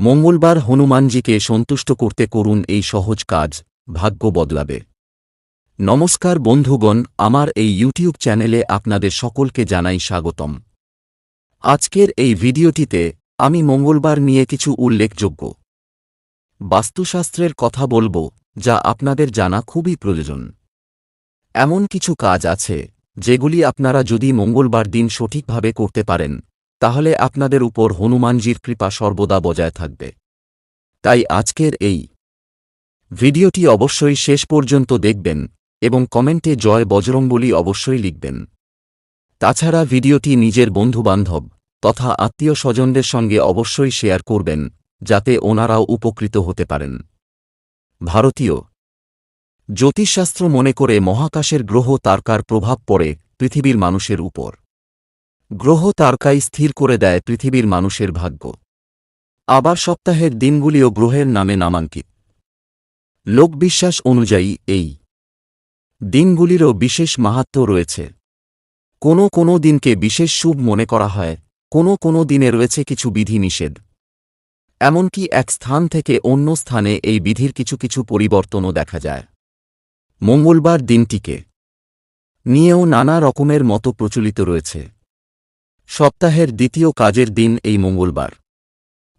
মঙ্গলবার হনুমানজিকে সন্তুষ্ট করতে করুন এই সহজ কাজ, ভাগ্য বদলাবে। নমস্কার বন্ধুগণ, আমার এই ইউটিউব চ্যানেলে আপনাদের সকলকে জানাই স্বাগতম। আজকের এই ভিডিওটিতে আমি মঙ্গলবার নিয়ে কিছু উল্লেখযোগ্য। বাস্তুশাস্ত্রের কথা বলব, যা আপনাদের জানা খুবই প্রয়োজন। এমন কিছু কাজ আছে, যেগুলি আপনারা যদি মঙ্গলবার দিন সঠিকভাবে করতে পারেন তাহলে আপনাদের উপর হনুমানজির কৃপা সর্বদা বজায় থাকবে। তাই আজকের এই ভিডিওটি অবশ্যই শেষ পর্যন্ত দেখবেন এবং কমেন্টে জয় বজরংবলী অবশ্যই লিখবেন। তাছাড়া ভিডিওটি নিজের বন্ধুবান্ধব তথা আত্মীয় স্বজনদের সঙ্গে অবশ্যই শেয়ার করবেন, যাতে ওনারাও উপকৃত হতে পারেন। ভারতীয় জ্যোতিষশাস্ত্র মনে করে মহাকাশের গ্রহ তারকার প্রভাব পড়ে পৃথিবীর মানুষের উপর। গ্রহ তারকাই স্থির করে দেয় পৃথিবীর মানুষের ভাগ্য। আবার সপ্তাহের দিনগুলিও গ্রহের নামে নামাঙ্কিত। লোকবিশ্বাস অনুযায়ী এই দিনগুলিরও বিশেষ মাহাত্ম রয়েছে। কোনো কোনো দিনকে বিশেষ শুভ মনে করা হয়, কোনো কোনো দিনে রয়েছে কিছু বিধি নিষেধ। এমনকি এক স্থান থেকে অন্য স্থানে এই বিধির কিছু কিছু পরিবর্তনও দেখা যায়। মঙ্গলবার দিনটিকে নিয়েও নানা রকমের মতো প্রচলিত রয়েছে। সপ্তাহের দ্বিতীয় কাজের দিন এই মঙ্গলবার।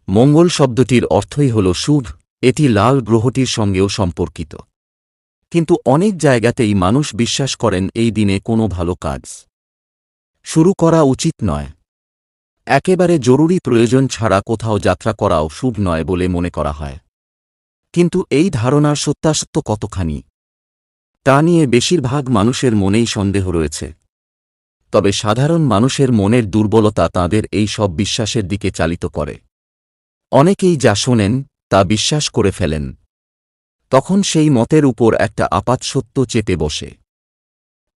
মঙ্গল শব্দটির অর্থই হল শুভ, এটি লাল গ্রহটির সঙ্গেও সম্পর্কিত। কিন্তু অনেক জায়গাতেই মানুষ বিশ্বাস করেন এই দিনে কোনো ভালো কাজ। শুরু করা উচিত নয়। একেবারে জরুরি প্রয়োজন ছাড়া কোথাও যাত্রা করাও শুভ নয় বলে মনে করা হয়। কিন্তু এই ধারণার সত্যাসত্য কতখানি? তা নিয়ে বেশিরভাগ মানুষের মনেই সন্দেহ রয়েছে। তবে সাধারণ মানুষের মনের দুর্বলতা তাদের এই সব বিশ্বাসের দিকে চালিত করে। অনেকেই যা শোনেন, তা বিশ্বাস করে ফেলেন। তখন সেই মতের উপর একটা আপাতসত্য চেপে বসে।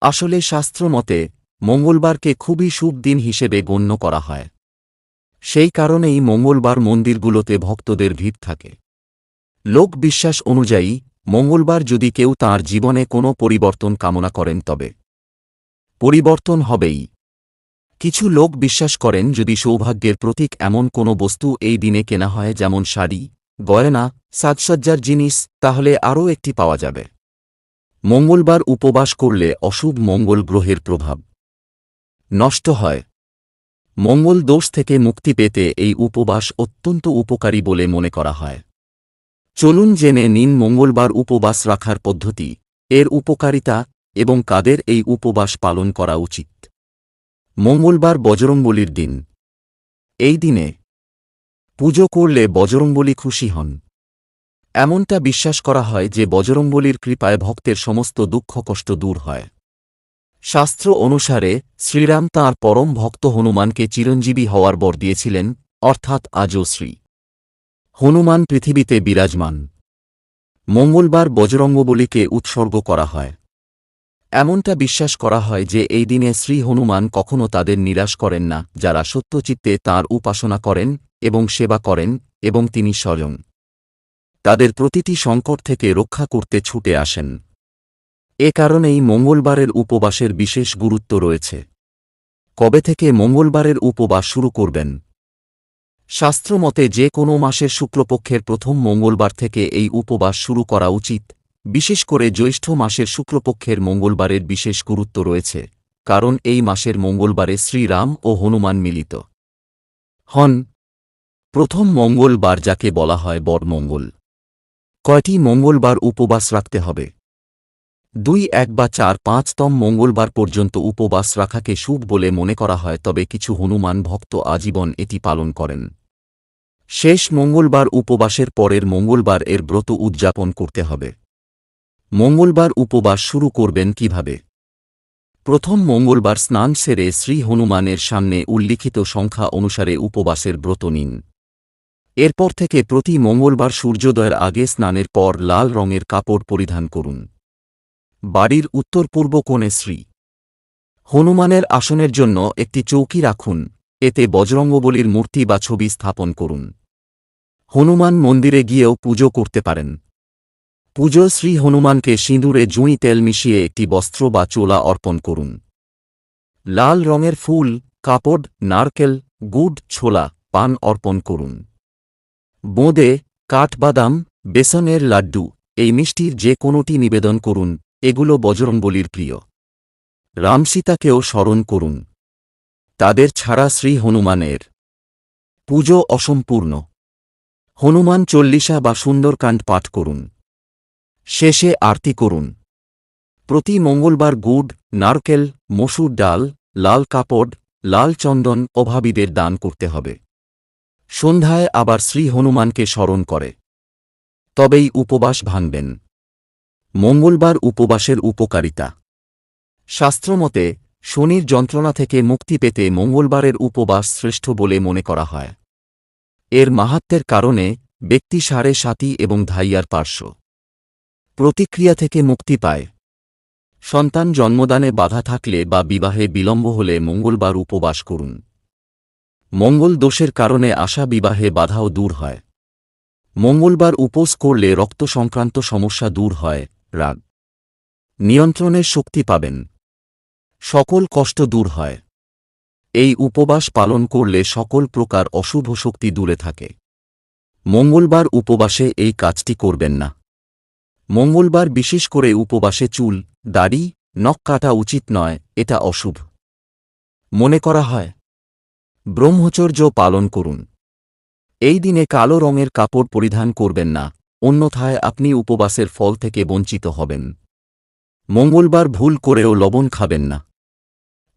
আসলে শাস্ত্রমতে মঙ্গলবারকে খুবই শুভ দিন হিসেবে গণ্য করা হয়। সেই কারণেই মঙ্গলবার মন্দিরগুলোতে ভক্তদের ভিড় থাকে। লোক বিশ্বাস অনুযায়ী, মঙ্গলবার যদি কেউ তার জীবনে কোনো পরিবর্তন কামনা করেন তবে পরিবর্তন হবেই। কিছু লোক বিশ্বাস করেন, যদি সৌভাগ্যের প্রতীক এমন কোনো বস্তু এই দিনে কেনা হয়, যেমন শাড়ি, গয়না, সাজসজ্জার জিনিস, তাহলে আরও একটি পাওয়া যাবে। মঙ্গলবার উপবাস করলে অশুভ মঙ্গল গ্রহের প্রভাব নষ্ট হয়। মঙ্গল দোষ থেকে মুক্তি পেতে এই উপবাস অত্যন্ত উপকারী বলে মনে করা হয়। চলুন জেনে নিন মঙ্গলবার উপবাস রাখার পদ্ধতি। এর উপকারিতা এবং কাদের এই উপবাস পালন করা উচিত। মঙ্গলবার বজরংবলির দিন। এই দিনে পুজো করলে বজরংবলী খুশি হন। এমনটা বিশ্বাস করা হয় যে বজরংবলীর কৃপায় ভক্তের সমস্ত দুঃখ কষ্ট দূর হয়। শাস্ত্র অনুসারে শ্রীরাম তাঁর পরম ভক্ত হনুমানকে চিরঞ্জীবী হওয়ার বর দিয়েছিলেন, অর্থাৎ আজও শ্রী। হনুমান পৃথিবীতে বিরাজমান। মঙ্গলবার বজরঙ্গবলীকে উৎসর্গ করা হয়। এমনটা বিশ্বাস করা হয় যে এই দিনে শ্রী হনুমান কখনও তাদের নিরাশ করেন না, যারা সত্যচিত্তে তাঁর উপাসনা করেন এবং সেবা করেন এবং তিনি স্বয়ং তাদের প্রতিটি সংকট থেকে রক্ষা করতে ছুটে আসেন। এ কারণেই মঙ্গলবারের উপবাসের বিশেষ গুরুত্ব রয়েছে। কবে থেকে মঙ্গলবারের উপবাস শুরু করবেন? শাস্ত্রমতে যে কোনো মাসের শুক্লপক্ষের প্রথম মঙ্গলবার থেকে এই উপবাস শুরু করা উচিত। বিশেষ করে জ্যৈষ্ঠ মাসের শুক্লপক্ষের মঙ্গলবারের বিশেষ গুরুত্ব রয়েছে, কারণ এই মাসের মঙ্গলবারে শ্রীরাম ও হনুমান মিলিত। হন, প্রথম মঙ্গলবার যাকে বলা হয় বরমঙ্গল কয়টি মঙ্গলবার উপবাস রাখতে হবে? দুই, এক বা চার, পাঁচতম মঙ্গলবার পর্যন্ত উপবাস রাখাকে শুভ বলে মনে করা হয়, তবে কিছু হনুমান ভক্ত আজীবন এটি পালন করেন। শেষ মঙ্গলবার উপবাসের পরের মঙ্গলবার এর ব্রত উদযাপন করতে হবে। মঙ্গলবার উপবাস শুরু করবেন কীভাবে? প্রথম মঙ্গলবার স্নান সেরে শ্রী হনুমানের সামনে উল্লিখিত সংখ্যা অনুসারে উপবাসের ব্রত নিন। এরপর থেকে প্রতি মঙ্গলবার সূর্যোদয়ের আগে স্নানের পর লাল রঙের কাপড় পরিধান করুন। বাড়ির উত্তর পূর্ব কোণে শ্রী হনুমানের আসনের জন্য একটি চৌকি রাখুন, এতে বজরঙ্গবলীর মূর্তি বা ছবি স্থাপন করুন। হনুমান মন্দিরে গিয়েও পুজো করতে পারেন। পুজো শ্রী হনুমানকে সিঁদুরে জুঁই তেল মিশিয়ে একটি বস্ত্র বা চোলা অর্পণ করুন। লাল রঙের ফুল, কাপড়, নারকেল, গুড়, ছোলা, পান অর্পণ করুন। বোঁদে, কাঠবাদাম, বেসনের লাড্ডু, এই মিষ্টির যে কোনোটি নিবেদন করুন, এগুলো বজরংবলির প্রিয়। রামসীতাকেও স্মরণ করুন। তাদের ছাড়া শ্রী হনুমানের পুজো অসম্পূর্ণ। হনুমান চল্লিশা বা সুন্দরকাণ্ড পাঠ করুন। শেষে আরতি করুন। প্রতি মঙ্গলবার গুড়, নারকেল, মসুর ডাল, লাল কাপড়, লাল চন্দন অভাবীদের দান করতে হবে। সন্ধ্যায় আবার শ্রী হনুমানকে স্মরণ করে। তবেই উপবাস ভাঙবেন। মঙ্গলবার উপবাসের উপকারিতা। শাস্ত্রমতে, শনির যন্ত্রণা থেকে মুক্তি পেতে মঙ্গলবারের উপবাস শ্রেষ্ঠ বলে মনে করা হয়। এর মাহাত্মের কারণে ব্যক্তি সাড়ে সাতি এবং ধাইয়ার পার্শ্ব। প্রতিক্রিয়া থেকে মুক্তি পায়। সন্তান জন্মদানে বাধা থাকলে বা বিবাহে বিলম্ব হলে মঙ্গলবার উপবাস করুন। মঙ্গল দোষের কারণে আসা বিবাহে বাধাও দূর হয়। মঙ্গলবার উপোস করলে রক্ত সংক্রান্ত সমস্যা দূর হয়, রাগ। নিয়ন্ত্রণের শক্তি পাবেন। সকল কষ্ট দূর হয়। এই উপবাস পালন করলে সকল প্রকার অশুভ শক্তি দূরে থাকে। মঙ্গলবার উপবাসে এই কাজটি করবেন না। মঙ্গলবার বিশেষ করে উপবাসে চুল, দাড়ি, নখ কাটা উচিত নয়, এটা অশুভ। মনে করা হয়, ব্রহ্মচর্য পালন করুন। এই দিনে কালো রঙের কাপড় পরিধান করবেন না, অন্যথায় আপনি উপবাসের ফল থেকে বঞ্চিত হবেন। মঙ্গলবার ভুল করেও লবণ খাবেন না।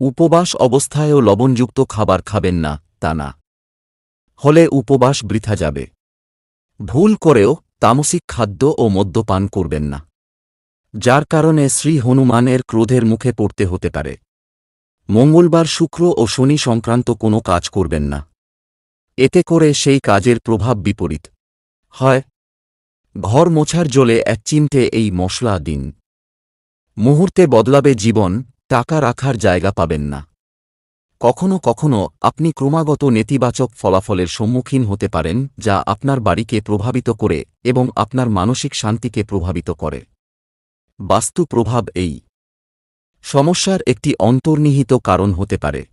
উপবাস অবস্থায়ও লবণযুক্ত খাবার খাবেন না, তা না। হলে উপবাস বৃথা যাবে। ভুল করেও তামসিক খাদ্য ও মদ্যপান করবেন না। যার কারণে শ্রী হনুমানের ক্রোধের মুখে পড়তে হতে পারে। মঙ্গলবার শুক্র ও শনি সংক্রান্ত কোনো কাজ করবেন না। এতে করে সেই কাজের প্রভাব বিপরীত। হয়, ঘর মোছার জলে এক চিমটে এই মশলা দিন। মুহূর্তে বদলাবে জীবন, টাকা রাখার জায়গা পাবেন না। কখনো কখনো আপনি ক্রমাগত নেতিবাচক ফলাফলের সম্মুখীন হতে পারেন, যা আপনার বাড়িকে প্রভাবিত করে এবং আপনার মানসিক শান্তিকে প্রভাবিত করে। বাস্তু প্রভাব এই। সমস্যার একটি অন্তর্নিহিত কারণ হতে পারে।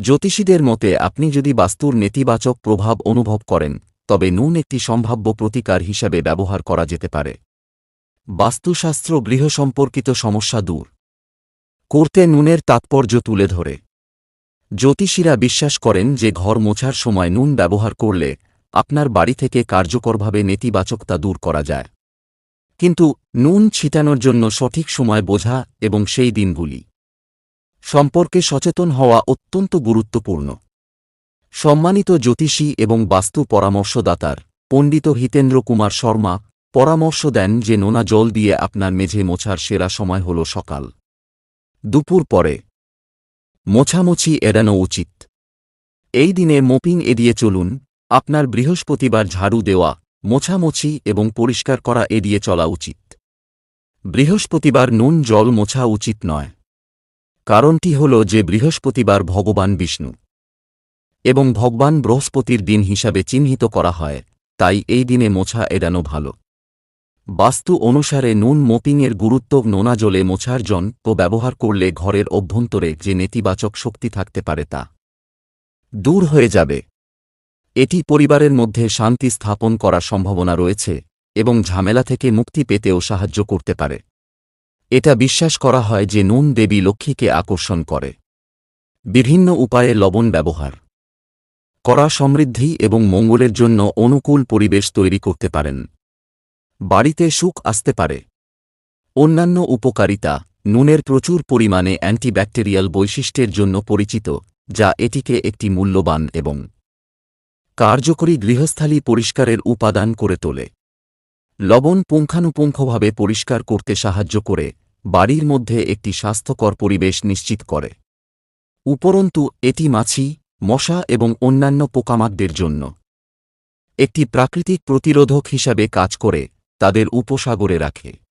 জ্যোতিষীদের মতে, আপনি যদি বাস্তুর নেতিবাচক প্রভাব অনুভব করেন, তবে নুন একটি সম্ভাব্য প্রতিকার হিসাবে ব্যবহার করা যেতে পারে। বাস্তুশাস্ত্র গৃহ সম্পর্কিত সমস্যা দূর। করতে নুনের তাৎপর্য তুলে ধরে। জ্যোতিষীরা বিশ্বাস করেন যে ঘর মোছার সময় নুন ব্যবহার করলে আপনার বাড়ি থেকে কার্যকরভাবে নেতিবাচকতা দূর করা যায়। কিন্তু নুন ছিটানোর জন্য সঠিক সময় বোঝা এবং সেই দিনগুলি সম্পর্কে সচেতন হওয়া অত্যন্ত গুরুত্বপূর্ণ। সম্মানিত জ্যোতিষী এবং বাস্তু পরামর্শদাতার পণ্ডিত হিতেন্দ্র কুমার শর্মা পরামর্শ দেন যে নোনা জল দিয়ে আপনার মেঝে মোছার সেরা সময় হল সকাল। দুপুর পরে মোছামুছি এড়ানো উচিত। এই দিনে মোপিং এড়িয়ে চলুন, আপনার বৃহস্পতিবার ঝাড়ু দেওয়া, মোছামুছি এবং পরিষ্কার করা এড়িয়ে চলা উচিত। বৃহস্পতিবার নুন জল মোছা উচিত নয়। কারণটি হল যে বৃহস্পতিবার ভগবান বিষ্ণু এবং ভগবান বৃহস্পতির দিন হিসাবে চিহ্নিত করা হয়, তাই এই দিনে মোছা এড়ানো ভালো। বাস্তু অনুসারে নুন মোপিংয়ের গুরুত্ব নোনা জলে মোছার জন তো ব্যবহার করলে ঘরের অভ্যন্তরে যে নেতিবাচক শক্তি থাকতে পারে তা দূর হয়ে যাবে। এটি পরিবারের মধ্যে শান্তি স্থাপন করার সম্ভাবনা রয়েছে এবং ঝামেলা থেকে মুক্তি পেতেও সাহায্য করতে পারে। এটা বিশ্বাস করা হয় যে নুন দেবী লক্ষ্মীকে আকর্ষণ করে। বিভিন্ন উপায়ে লবণ ব্যবহার করা সমৃদ্ধি এবং মঙ্গলের জন্য অনুকূল পরিবেশ তৈরি করতে পারেন। বাড়িতে সুখ আসতে পারে। অন্যান্য উপকারিতা, নুনের প্রচুর পরিমাণে অ্যান্টিব্যাকটেরিয়াল বৈশিষ্ট্যের জন্য পরিচিত, যা এটিকে একটি মূল্যবান এবং কার্যকরী গৃহস্থালী পরিষ্কারের উপাদান করে তোলে। লবণ পুঙ্খানুপুঙ্খভাবে পরিষ্কার করতে সাহায্য করে, বাড়ির মধ্যে একটি স্বাস্থ্যকর পরিবেশ নিশ্চিত করে। উপরন্তু, এটি মাছি, মশা এবং অন্যান্য পোকামাকড়ের জন্য একটি প্রাকৃতিক প্রতিরোধক হিসাবে কাজ করে। তাদের উপসাগরে রাখে।